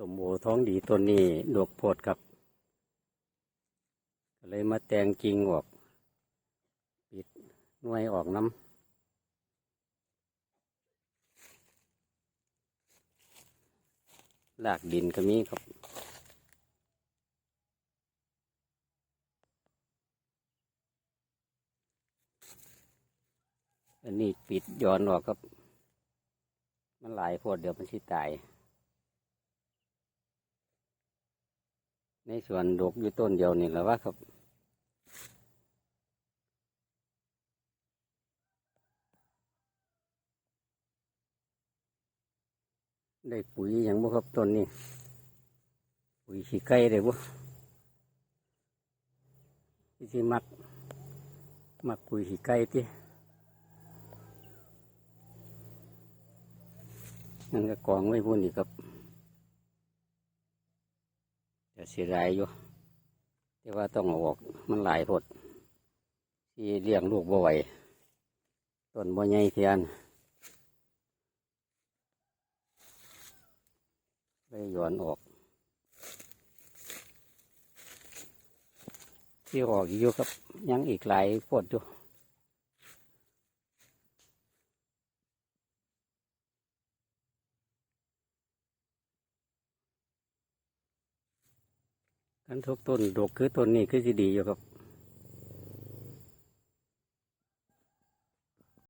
สมโอท้องดีต้นนี้ดกโพดครับก็เลยมาแตงกิ่งออก ปิดหน่วยออกน้ำลากดินก็มีครับ อันนี้ปิดย้อนออกครับ มันหลายโพดเดี๋ยวมันสิตาย ในสวนดกอยู่ต้นเดียวนี่แหละว่าครับได้ปุ๋ยอย่างบ่ครับต้นนี้ ปุ๋ยขี้ไก่ได้บ่ที่สิมัก มักปุ๋ยขี้ไก่ที่นั่นก็กองไว้พุ่นนี่ครับ จะเสียดายอยู่แต่ว่าต้องเอาออกมันหลายผดที่เลี้ยงลูกบ่ไหวต้นบ่ใหญ่เทียนเลยย้อนออก ที่ออกอยู่ครับยังอีกหลายผดอยู่ กันทุกต้นดกคือต้นนี้คือสิดีอยู่ครับ